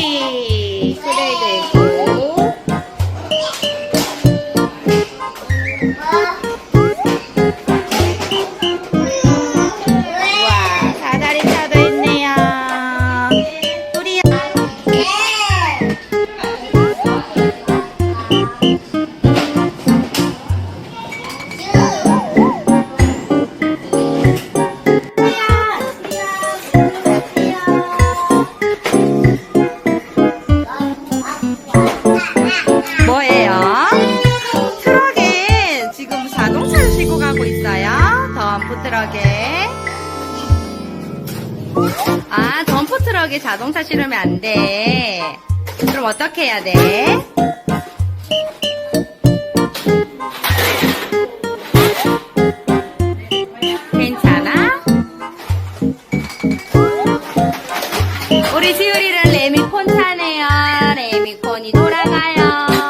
그래도 있고. 덤프 트럭에. 아, 덤프 트럭에 자동차 실으면 안 돼. 그럼 어떻게 해야 돼? 괜찮아? 우리 지우리는 레미콘 차네요. 레미콘이 돌아가요.